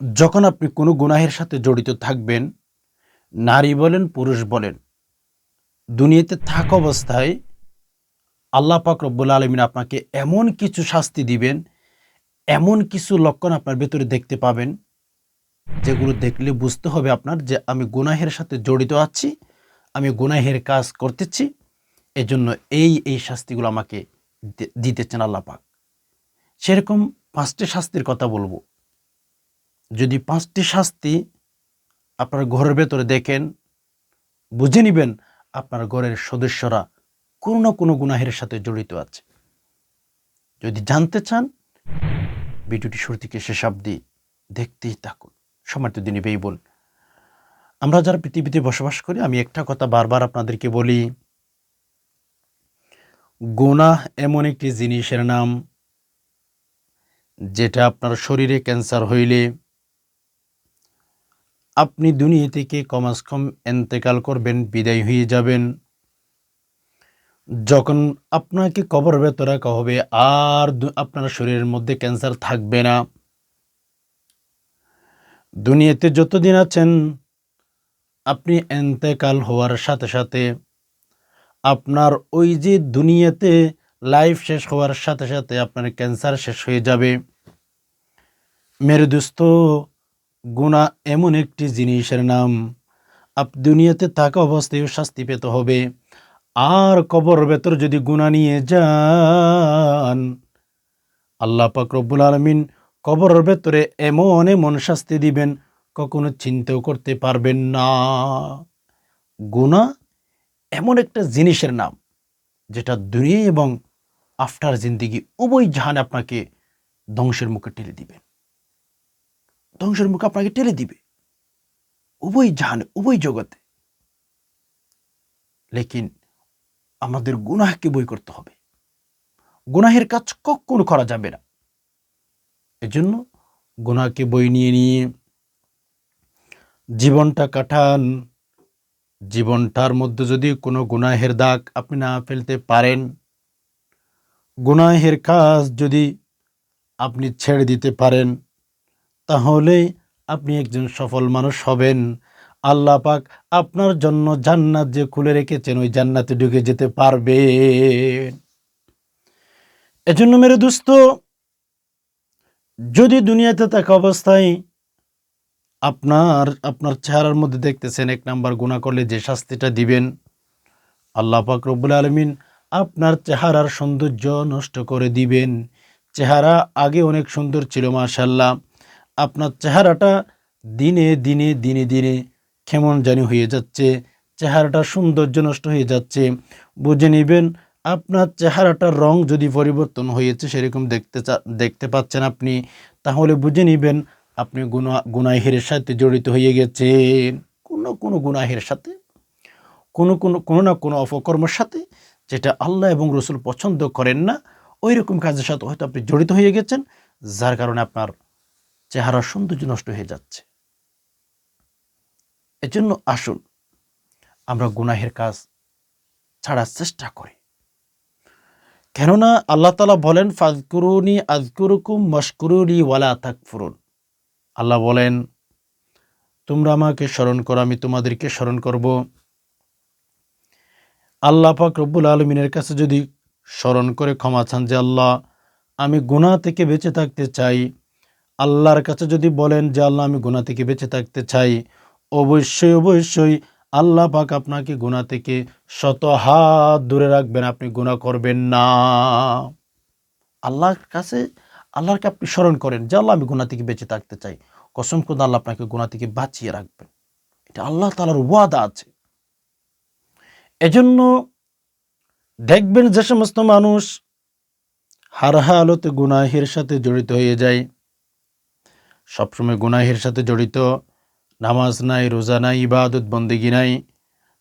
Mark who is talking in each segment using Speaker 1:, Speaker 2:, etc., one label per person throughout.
Speaker 1: যখন আপনি কোনো গুনাহের সাথে জড়িত থাকবেন, নারী বলেন, পুরুষ বলেন, দুনিয়াতে থাকা অবস্থায় আল্লাহ পাক রব্বুল আলমিন আপনাকে এমন কিছু শাস্তি দিবেন, এমন কিছু লক্ষণ আপনার ভেতরে দেখতে পাবেন, যেগুলো দেখলে বুঝতে হবে আপনার যে আমি গুনাহের সাথে জড়িত আছি, আমি গুনাহের কাজ করতেছি, এজন্য এই এই শাস্তিগুলো আমাকে দিতেছেন আল্লাহ পাক। সেরকম পাঁচটি শাস্তির কথা বলব। যদি পাঁচটি শাস্তি আপনার ঘরের ভেতরে দেখেন, বুঝে নেবেন আপনার ঘরের সদস্যরা কোনো না কোনো গুনাহের সাথে জড়িত আছে। যদি জানতে চান, ভিডিওটি শুরু থেকে শেষ অবধি দেখতেই থাকুন। সমার্থ দিনী বেই বোন আমরা যারা পৃথিবীতে বসবাস করি, আমি একটা কথা বারবার আপনাদেরকে বলি, গুনাহ এমন একটি জিনিসের নাম, যেটা আপনার শরীরে ক্যান্সার হইলে আপনি দুনিয়া থেকে কমাস কম এন্তেকাল করবেন, বিদায় হয়ে যাবেন। যখন আপনাকে কবর ভেতর রাখা হবে, আর আপনার শরীরের মধ্যে ক্যান্সার থাকবে না। দুনিয়াতে যতদিন আছেন, আপনি এন্তেকাল হওয়ার সাথে সাথে আপনার ওই যে দুনিয়াতে লাইফ শেষ হওয়ার সাথে সাথে আপনার ক্যান্সার শেষ হয়ে যাবে। মেরে দোস্ত গুণা এমন একটি জিনিসের নাম। আপ দুনিয়াতে থাকা অবস্থায় শাস্তি পেতে হবে। আর কবর ভেতর যদি গুণা নিয়ে যান, আল্লাহ পাক রব্বুল আলমিন কবর ভেতরে এমন এমন শাস্তি দিবেন, কখনো চিন্তাও করতে পারবেন না। গুণা এমন একটা জিনিসের নাম, যেটা দুনিয়া এবং আফটার জিন্দিগি উভয় জাহানে আপনাকে ধ্বংসের মুখে ঠেলে দিবেন ধ্বংসের মুখে আপনাকে ঠেলে দিবে। উভয় জাহানে, উভয় জগতে। লেকিন আমাদের গুনাহকে বই করতে হবে। গুনাহের কাজ কখনো করা যাবে না। এজন্য গুনাহকে বই নিয়ে নিয়ে জীবনটা কাটান। জীবনটার মধ্যে যদি কোনো গুনাহের দাগ আপনি না ফেলতে পারেন, গুনাহের কাজ যদি আপনি ছেড়ে দিতে পারেন তাহলে আপনি একজন সফল মানুষ হবেন। আল্লাহ পাক আপনার জন্য জান্নাত যে খুলে রেখেছেন, ওই জান্নাতে ঢুকে যেতে পারবে এজন্য মেরে দুস্থ যদি দুনিয়াতে থাকা অবস্থায় আপনার আপনার চেহারার মধ্যে দেখতেছেন এক নাম্বার গুণা করলে যে শাস্তিটা দিবেন, আল্লাহ পাক রব্বুল আলমিন আপনার চেহারার সৌন্দর্য নষ্ট করে দিবেন। চেহারা আগে অনেক সুন্দর ছিল মাশাল্লাহ আপনার চেহারাটা দিনে দিনে দিনে দিনে কেমন জানি হয়ে যাচ্ছে, চেহারাটা সৌন্দর্য নষ্ট হয়ে যাচ্ছে। বুঝে নেবেন, আপনার চেহারাটার রং যদি পরিবর্তন হয়েছে সেরকম দেখতে দেখতে পাচ্ছেন আপনি, তাহলে বুঝে নেবেন আপনি গুণা গুনাহের সাথে জড়িত হয়ে গেছেন কোনো কোনো গুনাহের সাথে, কোনো কোনো কোনো না কোনো অপকর্মের সাথে যেটা আল্লাহ এবং রসুল পছন্দ করেন না ওই রকম কাজের সাথে হয়তো আপনি জড়িত হয়ে গেছেন, যার কারণে আপনার চেহারার সৌন্দর্য নষ্ট হয়ে যাচ্ছে। এজন্য আসুন, আমরা গুনাহের কাজ ছাড়ার চেষ্টা করি। কেননা আল্লাহ তালা বলেন ফাজকুরুনি আজকুরুকুম মশকুরুনি ওয়ালা তাকফুরুন। আল্লাহ বলেন, তোমরা আমাকে স্মরণ করো, আমি তোমাদেরকে স্মরণ করব। আল্লাহ পাক রব্বুল আলমিনের কাছে যদি স্মরণ করে ক্ষমা চান যে আল্লাহ, আমি গুনাহ থেকে বেঁচে থাকতে চাই। আল্লাহর কাছে যদি বলেন যে, আল্লাহ, আমি গুনাহ থেকে বেঁচে থাকতে চাই, অবশ্যই অবশ্যই আল্লাহ পাক আপনাকে গুনাহ থেকে শত হাত দূরে রাখবেন, আপনি গুনাহ করবেন না। আল্লাহর কাছে, আল্লাহকে আপনি স্মরণ করেন যে, আল্লাহ, আমি গুনাহ থেকে বেঁচে থাকতে চাই। কসম করে আল্লাহ আপনাকে গুনাহ থেকে বাঁচিয়ে রাখবেন। এটা আল্লাহ তালার ওয়াদা আছে। এজন্য দেখবেন যে, সমস্ত মানুষ হার হালতে গুনাহের সাথে জড়িত হয়ে যায়। সবসময় গুনাহের সাথে জড়িত, নামাজ নাই, রোজা নাই, ইবাদত, বন্দেগি নাই,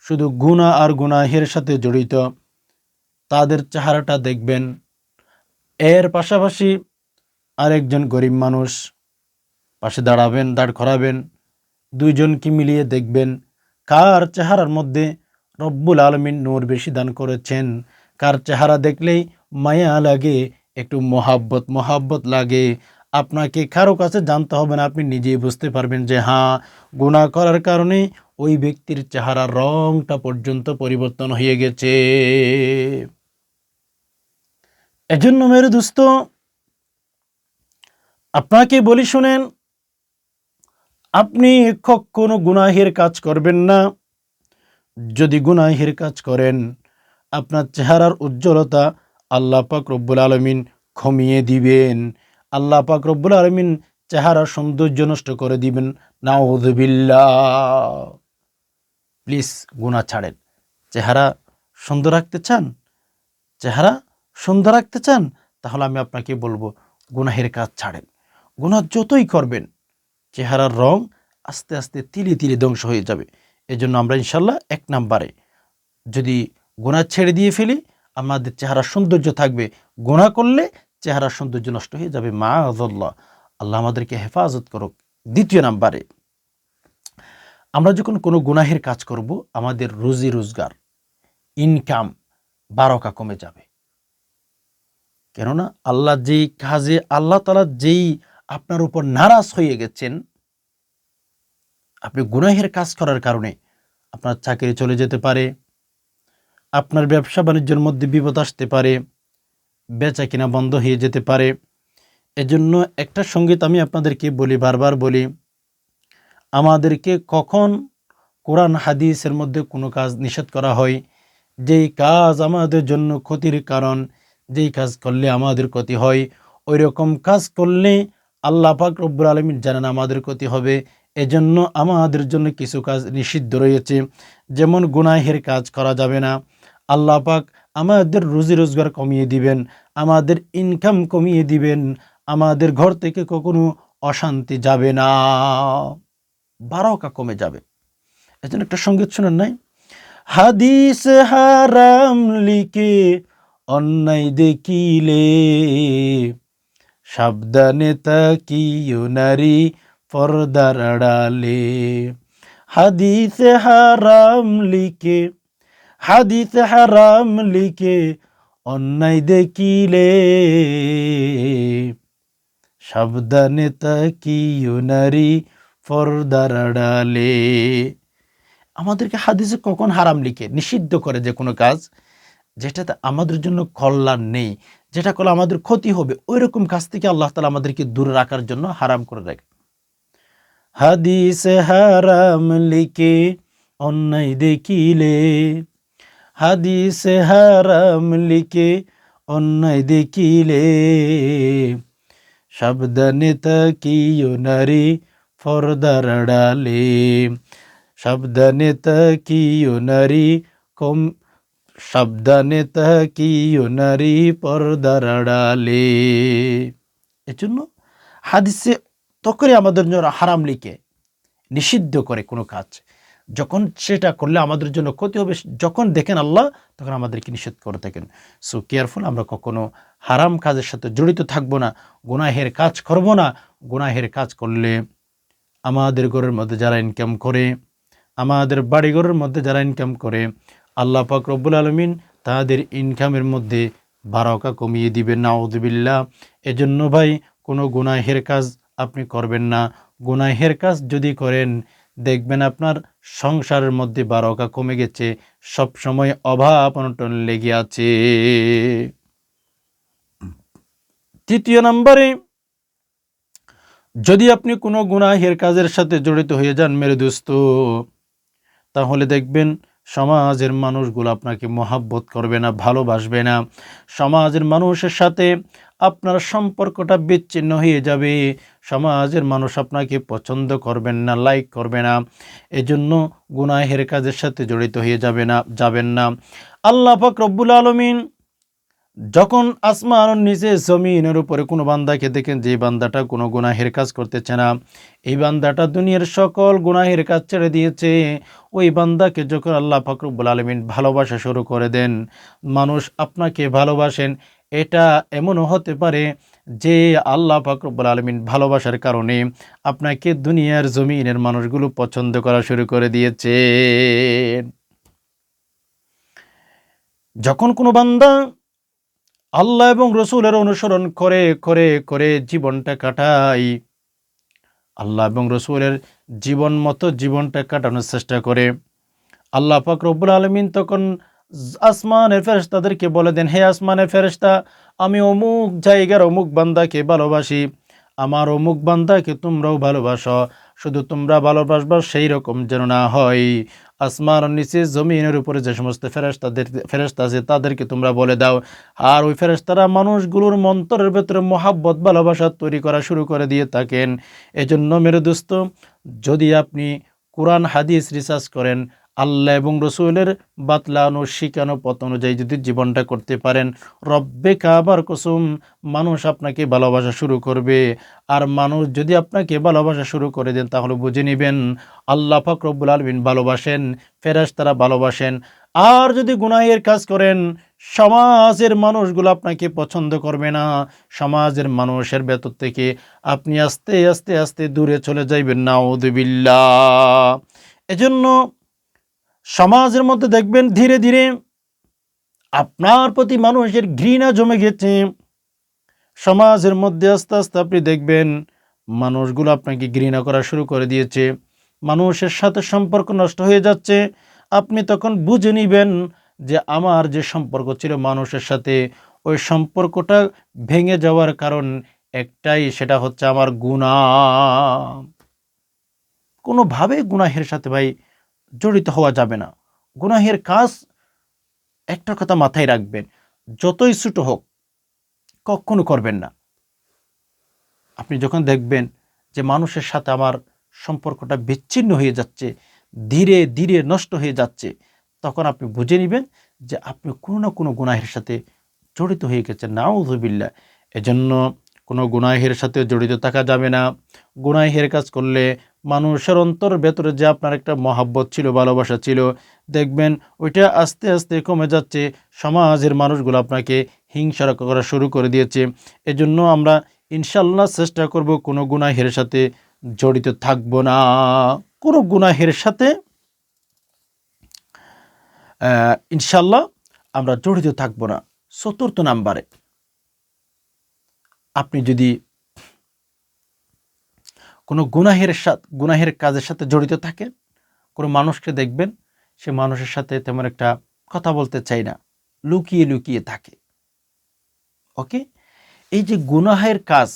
Speaker 1: শুধু গুনাহ আর গুনাহের সাথে জড়িত, তাদের চেহারাটা দেখবেন। এর পাশাপাশি আরেকজন গরিব মানুষ পাশে দাঁড়াবেন, দাঁড় করাবেন, দুইজনকে মিলিয়ে দেখবেন কার চেহারার মধ্যে রব্বুল আলমিন নূর বেশি দান করেছেন। কার চেহারা দেখলেই মায়া লাগে, একটু মহাব্বত মহাব্বত লাগে। আপনাকে কারও কাছে জানতে হবে না, আপনি নিজেই বুঝতে পারবেন যে হ্যাঁ গুণা করার কারণে ওই ব্যক্তির চেহারার রংটা পর্যন্ত পরিবর্তন হয়ে গেছে। এজন্য মেরে দোস্ত, আপনাকে বলি শুনেন, আপনি কখনো গুনাহের কাজ করবেন না। যদি গুনাহের কাজ করেন, আপনার চেহারার উজ্জ্বলতা আল্লাহ পাক রব্বুল আলমিন ক্ষমিয়ে দিবেন। আল্লাহ পাক রব্বুল আলমিন চেহারা সৌন্দর্য নষ্ট করে দিবেন। নাউদবিল্লা প্লিজ গুণা ছাড়েন। চেহারা সুন্দর রাখতে চান? চেহারা সুন্দর রাখতে চান? তাহলে আমি আপনাকে বলব, গুনাহের কাজ ছাড়েন। গুনাহ যতই করবেন, চেহারার রং আস্তে আস্তে তিলে তিলে ধ্বংস হয়ে যাবে। এজন্য আমরা ইনশাল্লাহ এক নাম্বারে যদি গোনা ছেড়ে দিয়ে ফেলি, আমাদের চেহারা সৌন্দর্য থাকবে। গোনা করলে চেহারার সৌন্দর্য নষ্ট হয়ে যাবে। মা আল্লাহ আল্লাহ আমাদেরকে হেফাজত করুক। দ্বিতীয় নাম্বারে, আমরা যখন কোনো গুনাহের কাজ করব, আমাদের রুজি রোজগার ইনকাম বারকা কমে যাবে। কেননা আল্লাহ যেই কাজে, আল্লাহ তালা যেই আপনার উপর নারাজ হয়ে গেছেন, আপনি গুনাহের কাজ করার কারণে আপনার চাকরি চলে যেতে পারে, আপনার ব্যবসা বাণিজ্যের মধ্যে বিপদ আসতে পারে বেচা কিনা বন্ধ হয়ে যেতে পারে। এজন্য একটা সংগীত আমি আপনাদেরকে বলি, বারবার বলি, আমাদেরকে কখন কোরআন, হাদিসের মধ্যে কোনো কাজ নিষেধ করা হয়? যেই কাজ আমাদের জন্য ক্ষতির কারণ, যেই কাজ করলে আমাদের ক্ষতি হয় ওই রকম কাজ করলে আল্লাহ পাক রব্বুল আলমিন জানেন আমাদের ক্ষতি হবে। এজন্য আমাদের জন্য কিছু কাজ নিষিদ্ধ রয়েছে। যেমন গুনাহের কাজ করা যাবে না। আল্লাহ পাক আমাদের রুজি রোজগার কমিয়ে দিবেন, আমাদের ইনকাম কমিয়ে দিবেন, আমাদের ঘর থেকে কখনো অশান্তি যাবে না। বারোকা কমে যাবে। এজন্য একটা সংগীত শুনেন নাই? হাদিস হারাম লিখে অন্যায় দেখিলে, সাবধানে তাকিও নারী পর্দার আড়ালে। হাদিস হারাম লিখে হাদিস হারাম লিখে অন্যায় দেখিলে। সাবধানে তাকিও নারী পর্দার আড়ালে। আমাদেরকে হাদিসে কখন হারাম লিখে? নিষিদ্ধ করে যে কোনো কাজ, যেটাতে আমাদের জন্য কল্যাণ নেই, যেটা করলে আমাদের ক্ষতি হবে ওই রকম কাজ থেকে আল্লাহ তালা আমাদেরকে দূরে রাখার জন্য হারাম করে রাখে। হাদিস হারাম লিখে অন্যায় দেখিলে। হাদিস হারাম লিখে অন্যায় দেখিলে। সাবধানে তাকিও নারী ফরদার ডালে। সাবধানে তাকিও নারী কম সাবধানে তাকিও নারী পর্দার আড়ালে এজন্য হাদিসে তখনই আমাদের জন্য হারাম লিখে নিষিদ্ধ করে কোনো কাজ। যখন সেটা করলে আমাদের জন্য ক্ষতি হবে, যখন দেখেন আল্লাহ, তখন আমাদেরকে নিষেধ করে থাকেন। সো কেয়ারফুল আমরা কখনো হারাম কাজের সাথে জড়িত থাকব না, গুনাহের কাজ করব না। গুনাহের কাজ করলে আমাদের ঘরের মধ্যে যারা ইনকাম করে, আমাদের বাড়িঘরের মধ্যে যারা ইনকাম করে, আল্লাহ পাক রব্বুল আলমিন তাদের ইনকামের মধ্যে বারকা কমিয়ে দিবেন। নাউদবিল্লা এজন্য ভাই, কোনো গুনাহের কাজ আপনি করবেন না। গুনাহের কাজ যদি করেন দেখবেন আপনার সংসারের মধ্যে বারকা কমে গেছে সব সময় অভাব অনটন লেগে আছে। তৃতীয় নম্বরে, যদি আপনি কোনো গুনাহের কাজের সাথে জড়িত হয়ে যান মেরে দোস্ত তাহলে দেখবেন সমাজের মানুষগুলো আপনাকে মহাব্বত করবে না, ভালোবাসবে না। সমাজের মানুষের সাথে আপনার সম্পর্কটা বিচ্ছিন্ন হয়ে যাবে। সমাজের মানুষ আপনাকে পছন্দ করবেন না লাইক করবে না। এজন্য গুনাহের কাজের সাথে জড়িত হয়ে যাবে না, যাবেন না। আল্লাহ পাক রব্বুল আলমিন যখন আসমান নিচে জমিনের উপরে কোনো বান্দাকে দেখেন যে বান্দাটা কোনো গুনাহের কাজ করতেছে না, এই বান্দাটা দুনিয়ার সকল গুনাহের কাজ ছেড়ে দিয়েছে। ওই বান্দাকে যখন আল্লাহ ফকরুবুল আলমিন ভালোবাসা শুরু করে দেন, মানুষ আপনাকে ভালোবাসেন, এটা এমনও হতে পারে যে আল্লাহ ফকরুবুল আলমিন ভালোবাসার কারণে আপনাকে দুনিয়ার জমিনের মানুষগুলো পছন্দ করা শুরু করে দিয়েছে। যখন কোনো বান্দা আল্লাহ এবং রসুলের অনুসরণ করে করে করে জীবনটা কাটাই। আল্লাহ এবং রসুলের জীবন মতো জীবনটা কাটানোর চেষ্টা করে। আল্লাহ পাক রব্বুল আলমিন তখন আসমানের ফেরেশতাদেরকে বলে দেন, হে আসমানের ফেরেশতা, আমি অমুক জায়গার অমুক বান্দাকে ভালোবাসি। আমার অমুক বান্দাকে তোমরাও ভালোবাসো। শুধু তোমরা ভালোবাসবা সেই রকম যেন না হয়। আসমান নিচে জমিনের উপরে যে সমস্ত ফেরেস্তাদের ফেরেস্তা আছে, তাদেরকে তোমরা বলে দাও। আর ওই ফেরেস্তারা মানুষগুলোর মন্তরের ভেতরে মহাব্বত, ভালোবাসা তৈরি করা শুরু করে দিয়ে থাকেন। এজন্য মেরে দোস্ত যদি আপনি কোরআন, হাদিস রিসার্চ করেন আল্লাহ এবং রসুলের বাতলানো শিখানো পথ অনুযায়ী যদি জীবনটা করতে পারেন, রব্বে কাবার কসুম মানুষ আপনাকে ভালোবাসা শুরু করবে। আর মানুষ যদি আপনাকে ভালোবাসা শুরু করে দেন, তাহলে বুঝে নেবেন, আল্লাহ পাক রব্বুল আলমিন ভালোবাসেন ফেরাস তারা ভালোবাসেন। আর যদি গুনাহের কাজ করেন, সমাজের মানুষগুলো আপনাকে পছন্দ করবে না। সমাজের মানুষের ভেতর থেকে আপনি আস্তে আস্তে আস্তে দূরে চলে যাইবেন না ওদুবিল্লা এজন্য সমাজের মধ্যে দেখবেন ধীরে ধীরে আপনার প্রতি মানুষের ঘৃণা জমে গেছে। সমাজের মধ্যে আস্তে আস্তে আপনি দেখবেন মানুষগুলো আপনাকে ঘৃণা করা শুরু করে দিয়েছে। মানুষের সাথে সম্পর্ক নষ্ট হয়ে যাচ্ছে। আপনি তখন বুঝে নিবেন যে আমার যে সম্পর্ক ছিল মানুষের সাথে, ওই সম্পর্কটা ভেঙে যাওয়ার কারণ একটাই, সেটা হচ্ছে আমার গুণা কোনোভাবে গুনাহের সাথে ভাই জড়িত হওয়া যাবে না। গুনাহের কাজ একটা কথা মাথায় রাখবেন, যতই ছোটো হোক, কখনো করবেন না। আপনি যখন দেখবেন যে মানুষের সাথে আমার সম্পর্কটা বিচ্ছিন্ন হয়ে যাচ্ছে, ধীরে ধীরে নষ্ট হয়ে যাচ্ছে, তখন আপনি বুঝে নেবেন যে আপনি কোনো না কোনো গুনাহের সাথে জড়িত হয়ে গেছেন। না নাউজুবিল্লা এজন্য কোনো গুনাহের সাথে জড়িত থাকা যাবে না। গুনাহের কাজ করলে মানুষের অন্তর ভেতরে যে আপনার একটা মহাব্বত ছিল, ভালোবাসা ছিল, দেখবেন ওইটা আস্তে আস্তে কমে যাচ্ছে। সমাজের মানুষগুলো আপনাকে হিংসা করা শুরু করে দিয়েছে। এজন্য আমরা ইনশাল্লাহ চেষ্টা করব কোনো গুনাহের সাথে জড়িত থাকব না। কোনো গুনাহের সাথে ইনশাল্লাহ আমরা জড়িত থাকব না। চতুর্থ নাম্বারে, আপনি যদি কোনো গুনাহের সাথে, গুনাহের কাজের সাথে জড়িত থাকেন কোনো মানুষকে দেখবেন, সে মানুষের সাথে তেমন একটা কথা বলতে চাই না, লুকিয়ে লুকিয়ে থাকে। ওকে? এই যে গুনাহের কাজ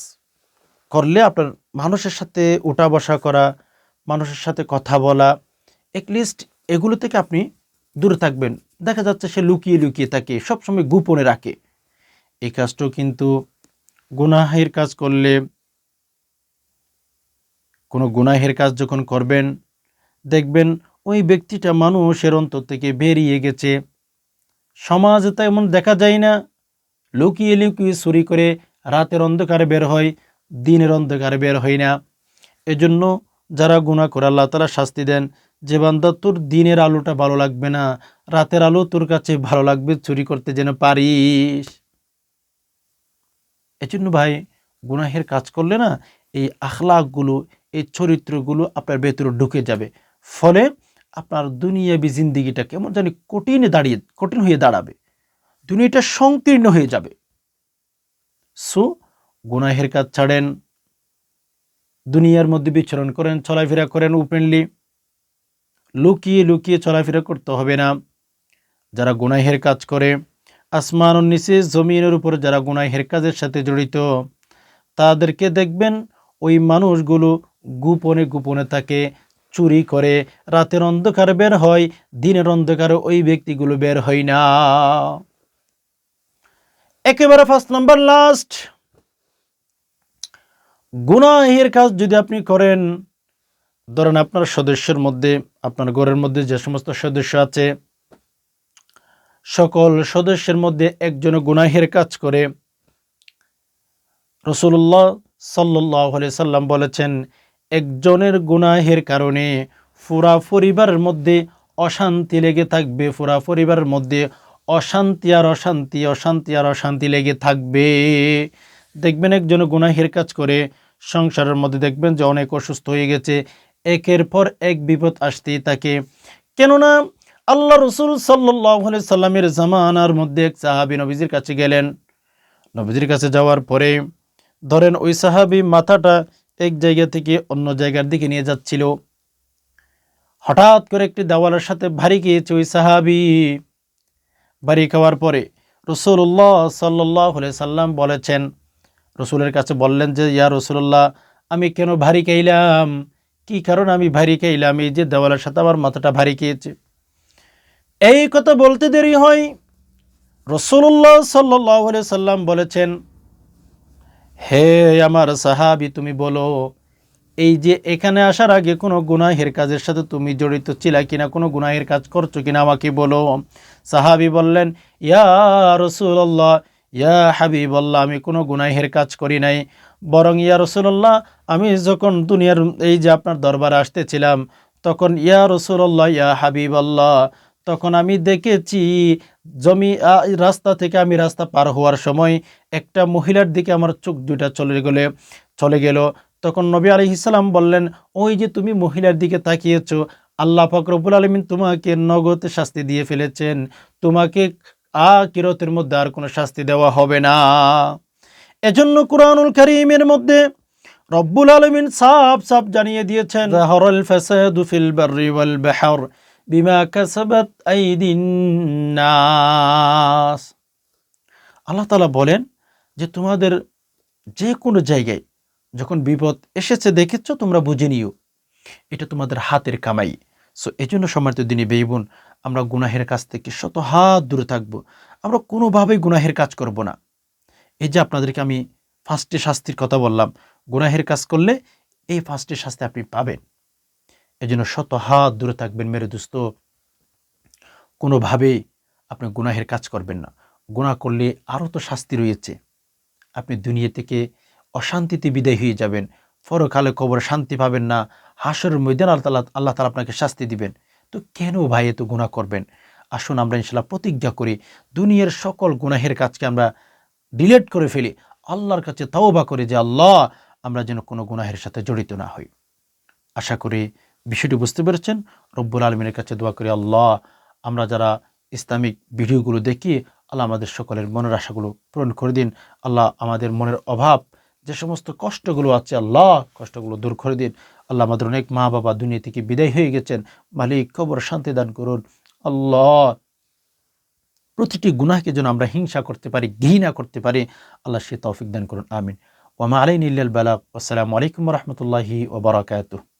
Speaker 1: করলে আপনার মানুষের সাথে উঠা বসা করা, মানুষের সাথে কথা বলা এটলিস্ট এগুলো থেকে আপনি দূরে থাকবেন। দেখা যাচ্ছে সে লুকিয়ে লুকিয়ে থাকে, সবসময় গোপনে রাখে। এই কাজটাও কিন্তু গুনাহের কাজ করলে কোনো গুনাহের কাজ যখন করবেন, দেখবেন ওই ব্যক্তিটা মানুষের অন্তর থেকে বেরিয়ে গেছে। সমাজ তো এমন দেখা যায় না। লুকিয়ে লুকিয়ে চুরি করে রাতের অন্ধকারে বের হয়, দিনের অন্ধকারে বের হয় না। এজন্য যারা গুণা করে, আল্লাহ তালা শাস্তি দেন। যে বান্দা, তোর দিনের আলোটা ভালো লাগবে না, রাতের আলো তোর কাছে ভালো লাগবে, চুরি করতে যেন পারিস। এজন্য ভাই, গুনাহের কাজ করলে না, এই আখলাকগুলো এই চরিত্রগুলো আপনার ভেতরে ঢুকে যাবে। ফলে আপনার দুনিয়াবি জিন্দিগিটা কেমন জানি কঠিনে দাঁড়িয়ে, কঠিন হয়ে দাঁড়াবে। দুনিয়াটা সংকীর্ণ হয়ে যাবে। সো গুনাহের কাজ ছাড়েন, দুনিয়ার মধ্যে বিচরণ করেন, চলাফেরা করেন ওপেনলি লুকিয়ে লুকিয়ে চলাফেরা করতে হবে না। যারা গুনাহের কাজ করে, আসমান নিচে জমিনের উপর যারা গুনাহের কাজের সাথে জড়িত, তাদেরকে দেখবেন ওই মানুষগুলো গোপনে গোপনে থাকে চুরি করে। রাতের অন্ধকারে বের হয়, দিনের অন্ধকারে ওই ব্যক্তিগুলো বের হয় না। একেবারে ফার্স্ট নাম্বার লাস্ট গুনাহের কাজ যদি আপনি করেন, ধরেন আপনার সদস্যের মধ্যে, আপনার ঘরের মধ্যে যে সমস্ত সদস্য আছে, সকল সদস্যের মধ্যে একজন গুনাহের কাজ করে। রসুল্লাহ সাল্লাহ সাল্লাম বলেছেন একজনের গুনাহের কারণে ফুরা পরিবারের মধ্যে অশান্তি লেগে থাকবে, ফুরা পরিবারের মধ্যে অশান্তি আর অশান্তি অশান্তি আর অশান্তি লেগে থাকবে। দেখবেন একজন গুনাহের কাজ করে, সংসারের মধ্যে দেখবেন যে অনেক অসুস্থ হয়ে গেছে, একের পর এক বিপদ আসতেই থাকে। কেননা আল্লাহ রসুল সাল্লাহ সাল্লামের জামানার মধ্যে এক সাহাবি নবীজির কাছে গেলেন। নবীজির কাছে যাওয়ার পরে ধরেন ওই সাহাবি মাথাটা এক জায়গা থেকে অন্য জায়গার দিকে নিয়ে যাচ্ছিল। হঠাৎ করে একটি দেওয়ালের সাথে ভারী গিয়েছে ওই সাহাবি বাড়ি খাওয়ার পরে রসুল্লাহ সাল্লাহ সাল্লাম বলেছেন, রসুলের কাছে বললেন যে, ইয়া রসুল্লাহ আমি কেন ভারী খাইলাম? কি কারণ আমি ভারী খাইলাম? এই যে দেওয়ালের সাথে আমার মাথাটা ভারী খেয়েছে। এই কথা বলতে দেরি হয়। রসুল্লাহ সাল্লাহ সাল্লাম বলেছেন হে আমার সাহাবি, তুমি বলো, এই যে এখানে আসার আগে কোনো গুনাহের কাজের সাথে তুমি জড়িত ছিলা কিনা, কোনো গুনাহের কাজ করছ কিনা আমাকে বলো। সাহাবি বললেন, ইয়া রসুল্লাহ ইয়া হাবি হাবিবল্লাহ, আমি কোনো গুনাহের কাজ করি নাই। বরং ইয়া রসুল্লাহ আমি যখন দুনিয়ার এই যে আপনার দরবারে আসতেছিলাম, তখন ইয়া রসুল্লাহ ইয়া হাবিবাল্লাহ তখন আমি দেখেছি জমি রাস্তা থেকে আমি রাস্তা পার হওয়ার সময় একটা মহিলার দিকে আমার চোখ দুইটা চলে গেলে, চলে গেল। তখন নবী আলি ইসলাম বললেন, ওই যে তুমি মহিলার দিকে তাকিয়েছো, আল্লাহ ফকরবুল আলমিন তোমাকে নগদ শাস্তি দিয়ে ফেলেছেন। তোমাকে আ, কিরতের মধ্যে আর কোনো শাস্তি দেওয়া হবে না। এজন্য কুরআনুল করিমের মধ্যে রব্বুল আলমিন সাফ সাফ জানিয়ে দিয়েছেন বিমা কাসাবাত নাস। আল্লাহ তাআলা বলেন যে তোমাদের যে কোনো জায়গায় যখন বিপদ এসেছে দেখেছ, তোমরা বুঝে নিও, এটা তোমাদের হাতের কামাই। সো এই জন্য সম্মানিত দিনী বেইবুন আমরা গুনাহের কাছ থেকে শত হাত দূরে থাকব। আমরা কোনোভাবেই গুনাহের কাজ করব না। এই যে আপনাদেরকে আমি ফার্স্টে শাস্তির কথা বললাম, গুনাহের কাজ করলে এই ফার্স্টে শাস্তি আপনি পাবেন। এই জন্য শত হাত দূরে থাকবেন মেরে দোস্ত। কোনোভাবেই আপনি গুনাহের কাজ করবেন না। গুনাহ করলে আরও তো শাস্তি রয়েছে। আপনি দুনিয়া থেকে অশান্তিতে বিদায় হয়ে যাবেন। পরকালে কবর শান্তি পাবেন না। হাসর ময়দান আল্লাহ আল্লাহ তালা আপনাকে শাস্তি দিবেন। তো কেন ভাই এত গুণা করবেন? আসুন আমরা ইনশাল্লাহ প্রতিজ্ঞা করি, দুনিয়ার সকল গুনাহের কাজকে আমরা ডিলেট করে ফেলি। আল্লাহর কাছে তাওবা করি যে, আল্লাহ, আমরা যেন কোনো গুনাহের সাথে জড়িত না হই। আশা করি বিষয়টি বুঝতে পেরেছেন। রব্বুল আলমিনের কাছে দোয়া করি, আল্লাহ, আমরা যারা ইসলামিক ভিডিওগুলো দেখি, আল্লাহ আমাদের সকলের মনের আশাগুলো পূরণ করে দিন। আল্লাহ আমাদের মনের অভাব, যে সমস্ত কষ্টগুলো আছে, আল্লাহ, কষ্টগুলো দূর করে দিন। আল্লাহ আমাদের অনেক মা বাবা দুনিয়া থেকে বিদায় হয়ে গেছেন। মালিক, কবর শান্তি দান করুন। আল্লাহ, প্রতিটি গুনাহকে যেন আমরা হিংসা করতে পারি, ঘৃণা করতে পারি, আল্লাহ সে তৌফিক দান করুন। আমিন। ওমা আলাইন ইল্লাল বালাক আসসালামু আলাইকুম রহমতুল্লাহি ওবরাকাতুহ